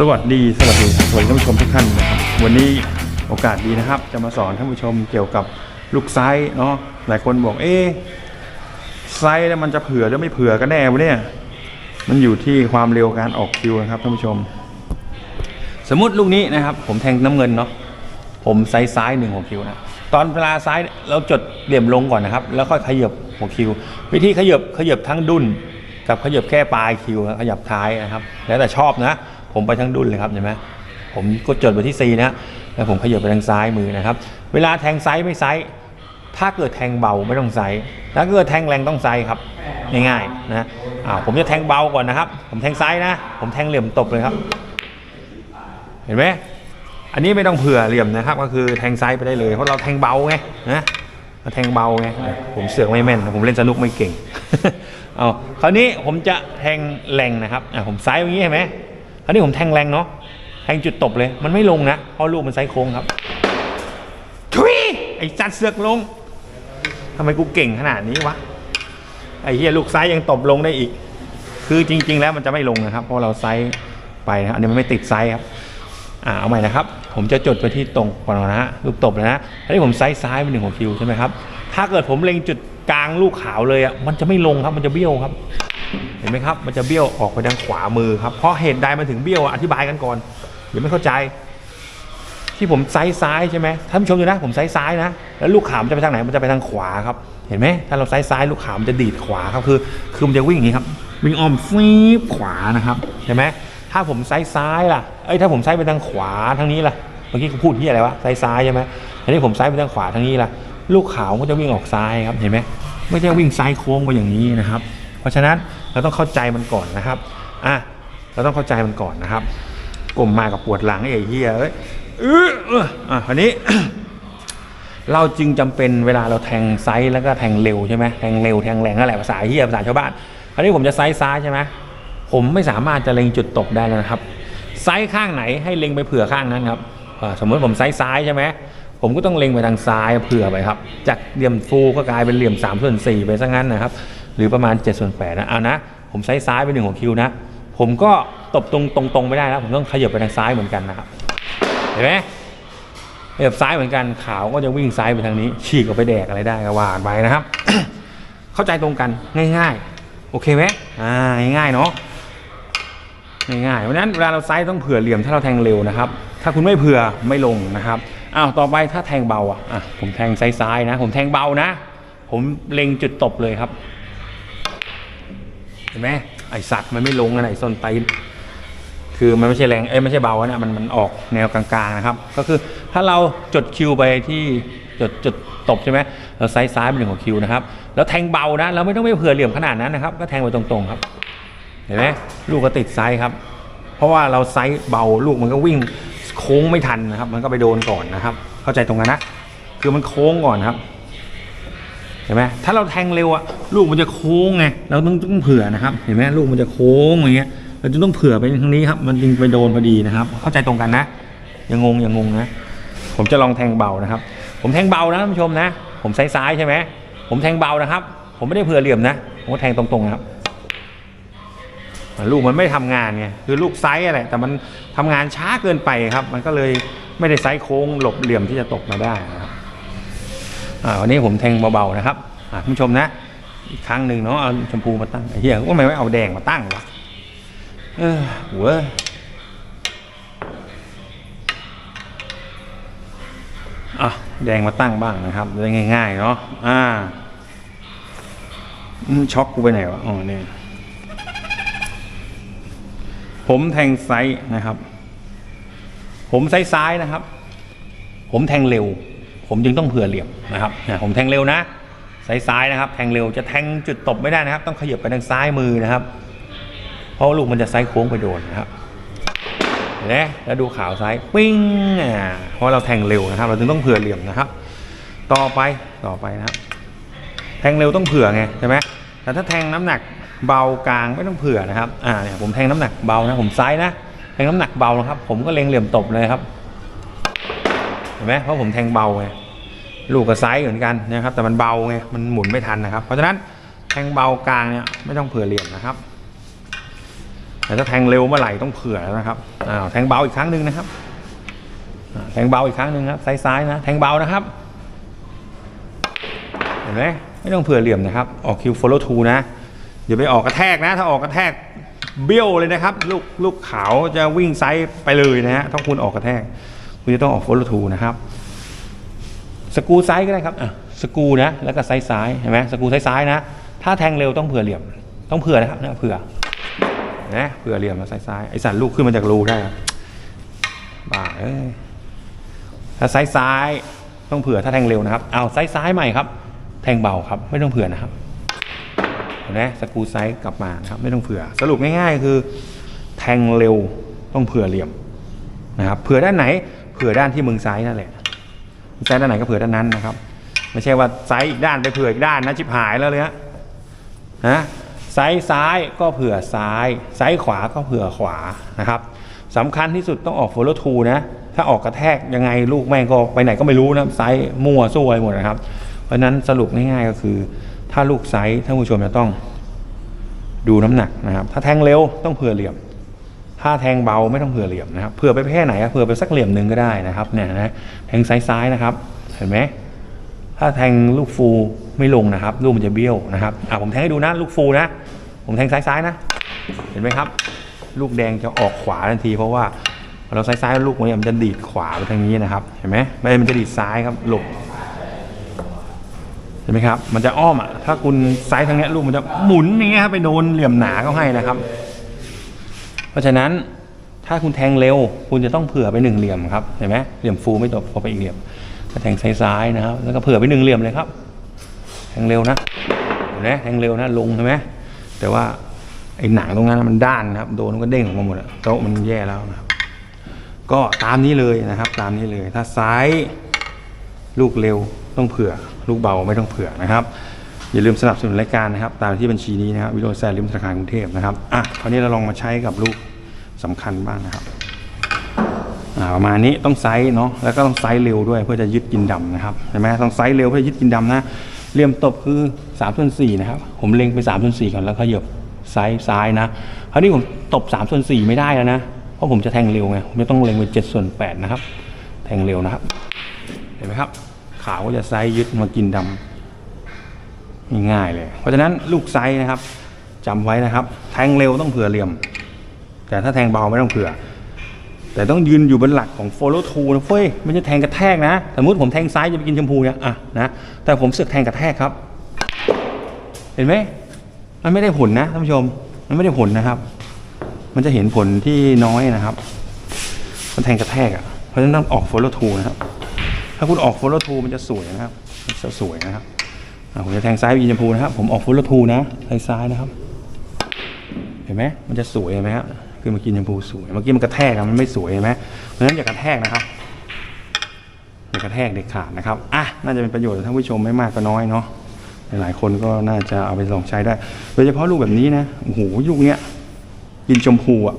สวัสดีสวัสดีสวัสดีท่านผู้ชมทุกท่านนะครับ วันนี้โอกาสดีนะครับ จะมาสอนท่านผู้ชมเกี่ยวกับลูกไซส์เนาะหลายคนบอกเอ๊ไซส์แล้วมันจะเผื่อหรือไม่เผื่อกันแน่วะเนี่ยมันอยู่ที่ความเร็วการออกคิวนะครับท่านผู้ชม สมมติลูกนี้นะครับ ผมแทงน้ำเงินเนาะผมไซส์ซ้ายหนึ่งหัวคิวนะตอนเวลาซ้ายเราจดเหลี่ยมลงก่อนนะครับ แล้วค่อยขยับหัวคิว วิธีขยับขยับทั้งดุนกับขยับแค่ปลายคิวขยับท้ายนะครับ แล้วแต่ชอบนะ ผมไปทั้งดุนเลยครับเห็นไหมผมก็จดไปที่ C นะแล้วผมขยับไปทางซ้ายมือนะครับ เวลาแทงไซส์ไม่ไซส์ถ้าเกิดแทงเบาไม่ต้องไซส์ถ้าเกิดแทงแรงต้องไซส์ครับง่ายๆนะอ่าผมจะแทงเบาก่อนนะครับ ผมแทงไซ้ายนะ ผมแทงเหลี่ยมตบเลยครับ เห็นไหมอันนี้ไม่ต้องเผื่อเหลี่ยมนะครับ ก็คือแทงไซ้ายไปได้เลยเพราะเราแทงเบาไงนะเราแทงเบาไงผมเสือกไม่แม่นผมเล่นสนุกไม่เก่งเอาคราวนี้ผมจะแทงแรงนะครับอะผมไซ้ายอย่างนี้เห็นไหม คราวนี้ผมแทงแรงเนาะแทงจุดตบเลย มันไม่ลงนะเพราะลูกมันไซส์โค้งครับทุยไอ้จัดเสือกลงทำไมกูเก่งขนาดนี้วะไอ้เฮียลูกซ้ายยังตบลงได้อีก คือจริง ๆ แล้วมันจะไม่ลงนะครับ เพราะเราไซส์ไปนะครับอันนี้มันไม่ติดไซส์ครับอ่าเอาใหม่นะครับ ผมจะจดไปที่ตรงก่อนนะฮะลูกตบเลยนะอันนี้ผมไซส์ซ้ายเป็นหนึ่งหัวคิวใช่ไหมครับถ้าเกิดผมเล็งจุดกลางลูกขาวเลยอะมันจะไม่ลงครับมันจะเบี้ยวครับ เห็นไหมครับ มันจะเบี้ยวออกไปทางขวามือครับ เพราะเหตุใดมันถึงเบี้ยวอธิบายกันก่อนเดี๋ยวไม่เข้าใจ ที่ผมไซส์ซ้ายใช่ไหมท่านผู้ชมดูนะ ผมไซส์ซ้ายนะ แล้วลูกขามนจะไปทางไหน มันจะไปทางขวาครับ เห็นไหมถ้าเราไซส์ซ้ายลูกขามนจะดีดขวาครับ คือ คือมันจะวิ่งอย่างนี้ครับ วิ่งอ้อมฟีบขวานะครับ เห็นไหมถ้าผมไซส์ซ้ายล่ะ เอ้ย ถ้าผมไซส์ไปทางขวาทางนี้ล่ะ เมื่อกี้เขาพูดที่อะไรวะ ไซส์ซ้ายใช่ไหมอันนี้ผมไซส์ไปทางขวาทางนี้ล่ะ ลูกขาวก็จะวิ่งออกซ้ายครับ เห็นไหมไม่ใช่วิ่งซ้ายโค้งไปอย่างนี้นะครับ เพราะฉะนั้น เราต้องเข้าใจมันก่อนนะครับอะเราต้องเข้าใจมันก่อนนะครับกลมมากับปวดหลังไอ้เหี้ยเอ้ยเออเอออะคราวนี้ เราจึงจำเป็นเวลาเราแทงไซส์แล้วก็แทงเร็วใช่ไหมแทงเร็วแทงแรงนั่นแหละภาษาเฮียภาษาชาวบ้านคราวนี้ผมจะไซส์ซ้ายใช่ไหมผมไม่สามารถจะเล็งจุดตกได้แล้วนะครับ ไซส์ข้างไหนให้เล็งไปเผื่อข้างนั้นครับอ่าสมมติผมไซส์ซ้ายใช่ไหมผมก็ต้องเล็งไปทางซ้ายเผื่อไปครับ จากเหลี่ยมฟูก็กลายเป็นเหลี่ยม3ส่วน4ไปซะงั้นนะครับ หรือประมาณ7ส่วน8นะเอานะ ผมไซส์ซ้ายไปหนึ่งของคิวนะ ผมก็ตบตรงตรงๆไม่ได้แล้ว ผมต้องขยับไปทางซ้ายเหมือนกันนะครับ เห็นไหมเอบซ้ายเหมือนกันขาวก็จะวิ่งซ้ายไปทางนี้ ฉีกออกไปแดกอะไรได้ก็ว่าไปนะครับ เข้าใจตรงกันง่าย ๆ โอเคไหมอ่าง่ายๆเนาะง่ายๆเพราะนั้นเวลาเราไซส์ต้องเผื่อเหลี่ยมถ้าเราแทงเร็วนะครับ ถ้าคุณไม่เผื่อไม่ลงนะครับอ้าวต่อไปถ้าแทงเบาอะผมแทงไซส์ซ้ายนะ ผมแทงเบานะ ผมเล็งจุดตบเลยครับ ห็นไหมไอสัตว์มันไม่ลงนะไอส้นตีนคือมันไม่ใช่แรงเอ้ยไม่ใช่เบานะมันมันออกแนวกลางๆนะครับ ก็คือถ้าเราจดคิวไปที่จดจดตบใช่ไหมเราไซส์ซ้ายเป็นหนึ่งของคิวนะครับ แล้วแทงเบานะเราไม่ต้องไปเผื่อเหลี่ยมขนาดนั้นนะครับ ก็แทงไปตรงๆครับ เห็นไหมลูกก็ติดไซส์ครับ เพราะว่าเราไซส์เบาลูกมันก็วิ่งโค้งไม่ทันนะครับ มันก็ไปโดนก่อนนะครับ เข้าใจตรงกันนะ คือมันโค้งก่อนครับ เห็นไหมถ้าเราแทงเร็วอะลูกมันจะโค้งไงเราต้องต้องเผื่อนะครับ เห็นไหมลูกมันจะโค้งอย่างเงี้ยเราจะต้องเผื่อไปทางนี้ครับ มันจึงไปโดนพอดีนะครับ เข้าใจตรงกันนะอย่างงงอย่างงงนะผมจะลองแทงเบานะครับ ผมแทงเบานะท่านผู้ชมนะ ผมไซส์ซ้ายใช่ไหมผมแทงเบานะครับ ผมไม่ได้เผื่อเหลี่ยมนะผมก็แทงตรงๆนะครับลูกมันไม่ทำงานไงคือลูกไซส์อะไรแต่มันทำงานช้าเกินไปครับ มันก็เลยไม่ได้ไซส์โค้งหลบเหลี่ยมที่จะตกมาได้นะครับ วันนี้ผมแทงเบาๆนะครับอ่าคุณผู้ชมนะอีกครั้งหนึ่งเนาะเอาชมพูมาตั้งไอ้เหี้ยว่าทำไมไม่เอาแดงมาตั้งวะเออหัวอะแดงมาตั้งบ้างนะครับได้ง่าย ๆ เนาะอ่าช็อกกูไปไหนวะอ๋อเนี่ยผมแทงไซส์นะครับ ผมไซส์ซ้ายนะครับ ผมแทงเร็ว ผมจึงต้องเผื่อเหลี่ยมนะครับผมแทงเร็วนะสายซ้ายนะครับ แทงเร็วจะแทงจุดตบไม่ได้นะครับ ต้องขยับไปทางซ้ายมือนะครับ เพราะลูกมันจะไซส์โค้งไปโดนนะครับเห็นไหมแล้วดูขาวซ้ายปิ้งอ่าเพราะเราแทงเร็วนะครับ เราจึงต้องเผื่อเหลี่ยมนะครับ ต่อไปต่อไปนะครับ แทงเร็วต้องเผื่อไงใช่ไหมแต่ถ้าแทงน้ำหนักเบากลางไม่ต้องเผื่อนะครับอ่าเนี่ยผมแทงน้ำหนักเบานะผมซ้ายนะแทงน้ำหนักเบานะครับ ผมก็เล็งเหลี่ยมตบเลยครับ ห็นไหมเพราะผมแทงเบาไงลูกกับไซส์เหมือนกันนะครับ แต่มันเบาไงมันหมุนไม่ทันนะครับ เพราะฉะนั้นแทงเบากลางเนี่ยไม่ต้องเผื่อเหลี่ยมนะครับแต่ถ้าแทงเร็วเมื่อไหร่ต้องเผื่อแล้วนะครับอ้าวแทงเบาอีกครั้งหนึ่งนะครับแทงเบาอีกครั้งหนึ่งครับซ้ายซ้ายๆนะแทงเบานะครับเห็นไหมไม่ต้องเผื่อเหลี่ยมนะครับ ออกคิว follow t นะอย่าไปออกกระแทกนะ ถ้าออกกระแทกเบี้ยวเลยนะครับ ลูกลูกขาวจะวิ่งไซส์ไปเลยนะฮะถ้าคุณออกกระแทก คุณจะต้องออก follow two นะครับสกรูไซส์ก็ได้ครับอะสกรูนะแล้วก็ไซส์ซ้ายเห็นไหมสกรูไซส์ซ้ายนะ ถ้าแทงเร็วต้องเผื่อเหลี่ยม ต้องเผื่อนะครับนะเผื่อเห็นะเผื่อเหลี่ยมแล้วไซส์ซ้ายไอสันลูกขึ้นมาจากรูได้ครับบ้าเอ้ยถ้าไซส์ซ้ายต้องเผื่อถ้าแทงเร็วนะครับ เอาไซส์ซ้ายใหม่ครับ แทงเบาครับ ไม่ต้องเผื่อนะครับเห็นไหมสกรูไซส์กลับมานะครับ ไม่ต้องเผื่อ สรุปง่ายๆ คือ แทงเร็วต้องเผื่อเหลี่ยมนะครับเผื่อด้านไหน เผื่อด้านที่มึงไซส์นั่นแหละไซส์ด้านไหนก็เผื่อด้านนั้นนะครับ ไม่ใช่ว่าไซส์อีกด้านไปเผื่ออีกด้านนะชิบหายแล้วเลยฮะนะไซส์ซ้ายก็เผื่อซ้ายไซส์ขวาก็เผื่อขวานะครับสำคัญที่สุดต้องออก follow two นะ ถ้าออกกระแทกยังไงลูกแม่งก็ไปไหนก็ไม่รู้นะไซส์มั่วสู้ไปหมดนะครับ เพราะฉะนั้นสรุปง่ายๆก็คือ ถ้าลูกไซส์ท่านผู้ชมจะต้องดูน้ำหนักนะครับ ถ้าแทงเร็วต้องเผื่อเหลี่ยม ถ้าแทงเบาไม่ต้องเผื่อเหลี่ยมนะครับเผื่อไปแค่ไหนเผื่อไปสักเหลี่ยมหนึ่งก็ได้นะครับเนี่ยนะแทงซ้ายๆนะครับ เห็นไหมถ้าแทงลูกฟูไม่ลงนะครับลูกมันจะเบี้ยวนะครับอะผมแทงให้ดูนะลูกฟูนะ ผมแทงซ้ายๆนะ เห็นไหมครับ ลูกแดงจะออกขวาทันที เพราะว่าเราซ้ายๆลูกมันจะดีดขวาไปทางนี้นะครับ เห็นไหมไม่มันจะดีดซ้ายครับหลบเห็นไหมครับ มันจะอ้อมอะ ถ้าคุณซ้ายทางนี้ลูกมันจะหมุนอย่างเงี้ยครับไปโดนเหลี่ยมหนาเขาให้นะครับ เพราะฉะนั้นถ้าคุณแทงเร็ว คุณจะต้องเผื่อไปหนึ่งเหลี่ยมครับเห็นไหมเหลี่ยมฟูไม่ตกพอไปอีกเหลี่ยมก็แทงซ้ายๆนะครับ แล้วก็เผื่อไปหนึ่งเหลี่ยมเลยครับ แทงเร็วนะเห็นไหมแทงเร็วนะลงใช่ไหมแต่ว่าไอ้หนังตรงนั้นมันด้านนะครับ โดนมันก็เด้งออกมาหมดอะโต๊ะมันแย่แล้วนะครับ ก็ตามนี้เลยนะครับ ตามนี้เลยถ้าซ้ายลูกเร็วต้องเผื่อ ลูกเบาไม่ต้องเผื่อนะครับ อย่าลืมสนับสนุนรายการนะครับ ตามที่บัญชีนี้นะครับวิโรจน์แซลิมธนาคารกรุงเทพนะครับอะคราวนี้เราลองมาใช้กับลูกสำคัญบ้างนะครับอ่าประมาณนี้ต้องไซส์เนาะแล้วก็ต้องไซส์เร็วด้วยเพื่อจะยึดกินดำนะครับเห็นไหมต้องไซส์เร็วเพื่อยึดกินดำนะเหลี่ยมตบคือ3ามส่วนสนะครับผมเล็งไป3ามส่วนสก่อนแล้วขยับไซส์ซ้ายนะคราวนี้ผมตบ3ามส่วนสไม่ได้แล้วนะเพราะผมจะแทงเร็วไงผมจะต้องเล็งไป7ส่วน8นะครับแทงเร็วนะครับ เห็นไหมครับขาวก็จะไซส์ยึดมากินดำ ง่ายเลย เพราะฉะนั้นลูกไซส์นะครับจำไว้นะครับ แทงเร็วต้องเผื่อเหลี่ยม แต่ถ้าแทงเบาไม่ต้องเผื่อ แต่ต้องยืนอยู่บนหลักของ follow two นะเฟ้ยไม่ใช่แทงกระแทกนะ สมมติผมแทงซ้ายจะไปกินชมพูเนี่ยอะนะแต่ผมเสือกแทงกระแทกครับ เห็นไหมมันไม่ได้ผลนะท่านผู้ชม มันไม่ได้ผลนะครับ มันจะเห็นผลที่น้อยนะครับมันแทงกระแทกอะเพราะฉะนั้นต้องออก follow two นะครับถ้าคุณออก follow two มันจะสวยนะครับมันจะสวยนะครับ ผมจะแทงซ้ายไปยินชมพูนะครับ ผมออก follow two นะแทงซ้ายนะครับ เห็นไหมมันจะสวยเห็นไหมครับคือมากินชมพูสวยเมื่อกี้มันกระแทกอะมันไม่สวยเห็นไหมเพราะฉะนั้นอย่ากระแทกนะครับอย่ากระแทกเด็ดขาดนะครับอะน่าจะเป็นประโยชน์ท่านผู้ชมไม่มากก็น้อยเนาะหลายๆคนก็น่าจะเอาไปลองใช้ได้ โดยเฉพาะลูกแบบนี้นะโอ้โหลูกเนี้กินชมพูอะ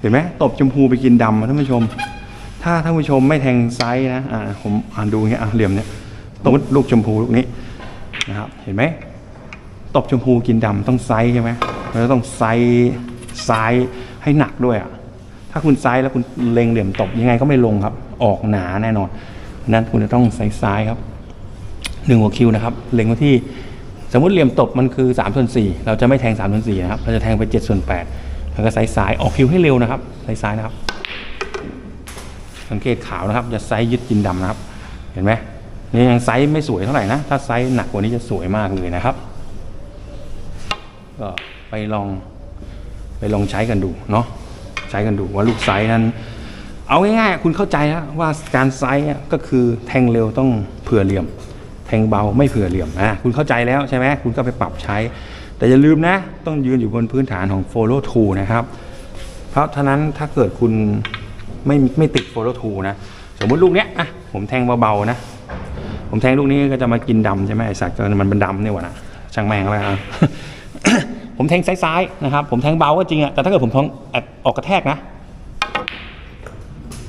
เห็นไหมตบชมพูไปกินดำท่านผู้ชม ถ้าท่านผู้ชมไม่แทงไซส์นะอ่าผมอ่านดูเงี้ยอะเหลี่ยมเนี้ยตบลูกชมพูลูกนี้ นะครับเห็นไหมตบชมพูกินดำต้องไซส์ใช่ไหมแล้วต้องไซส์ซ้ายให้หนักด้วยอะถ้าคุณไซส์แล้วคุณเล็งเหลี่ยมตบยังไงก็ไม่ลงครับ ออกหนาแน่นอนนั้นคุณจะต้องไซส์ซ้ายครับหนึ่งหัวคิวนะครับเล็งไว้ที่สมมติเหลี่ยมตบมันคือ3ส่วน4เราจะไม่แทง3ส่วน4นะครับ เราจะแทงไป7ส่วน8แล้วก็ไซส์ซ้ายออกคิวให้เร็วนะครับไซส์ซ้ายนะครับ สังเกตขาวนะครับ จะไซส์ยึดกินดำนะครับ เห็นไหม นี่ยังไซส์ไม่สวยเท่าไหร่นะ ถ้าไซส์หนักกว่านี้จะสวยมากเลยนะครับ ก็ไปลองไปลองใช้กันดูเนาะใช้กันดูว่าลูกไซส์นั้น เอาง่ายๆคุณเข้าใจแล้วว่าการไซส์ก็คือแทงเร็วต้องเผื่อเหลี่ยม แทงเบาไม่เผื่อเหลี่ยมอะคุณเข้าใจแล้วใช่ไหมคุณก็ไปปรับใช้ แต่อย่าลืมนะ ต้องยืนอยู่บนพื้นฐานของ follow t o นะครับ เพราะฉะนั้นถ้าเกิดคุณไม่ไม่ติด follow t o นะ สมมติลูกเนี้ยอะผมแทงเบาๆนะ ผมแทงลูกนี้ก็จะมากินดำใช่ไหมไอ้สัตว์ก็มันเป็นดำเนี่ยวะนะช่างแม่งแล้วกันผมแทงซ้ายๆนะครับ ผมแทงเบาก็จริงอะแต่ถ้าเกิดผมท้องแอบออกกระแทกนะ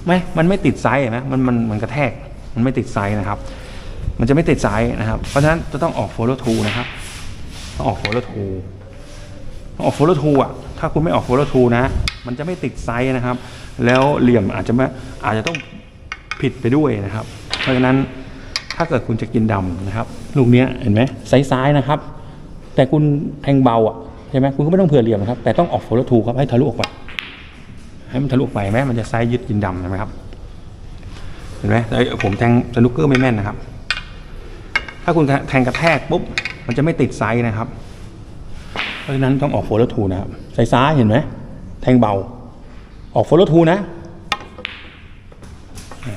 ไม่มันไม่ติดไซส์นไหมมันมันมันกระแทก มันไม่ติดไซส์นะครับ มันจะไม่ติดไซส์นะครับ เพราะฉะนั้นจะต้องออก follow two นะครับต้องออก follow two ต้องออก follow two อะถ้าคุณไม่ออกโฟล o ทูนะ มันจะไม่ติดไซส์นะครับ แล้วเหลี่ยมอาจจะไม่อาจจะต้องผิดไปด้วยนะครับ เพราะฉะนั้น ถ้าเกิดคุณจะกินดำนะครับ ลูกเนี้ยเห็นไหมไซส์ซ้ายนะครับ แต่คุณแทงเบาอะใช่ไหมคุณก็ไม่ต้องเผื่อเหลี่ยมนะครับ แต่ต้องออกโฟล o ทูครับให้ทะลุออกไป ให้มันทะลุออกไปไหมมันจะไซส์ยึดกินดำใช่ไหมครับ เห็นไหมผมแทงสนุกเกอร์ไม่แม่นนะครับ ถ้าคุณแทงกระแทกปุ๊บมันจะไม่ติดไซส์นะครับ เพราะฉะนั้นต้องออกโฟล o ทูนะครับไซส์ซ้ายเห็นไหมแทงเบา ออกโฟล o ทูนะ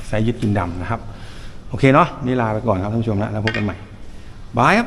ไซส์ยึดกินดำนะครับ โอเคเนาะนี่ลาไปก่อนครับท่านผู้ชมนะแล้วพบกันใหม่บายครับ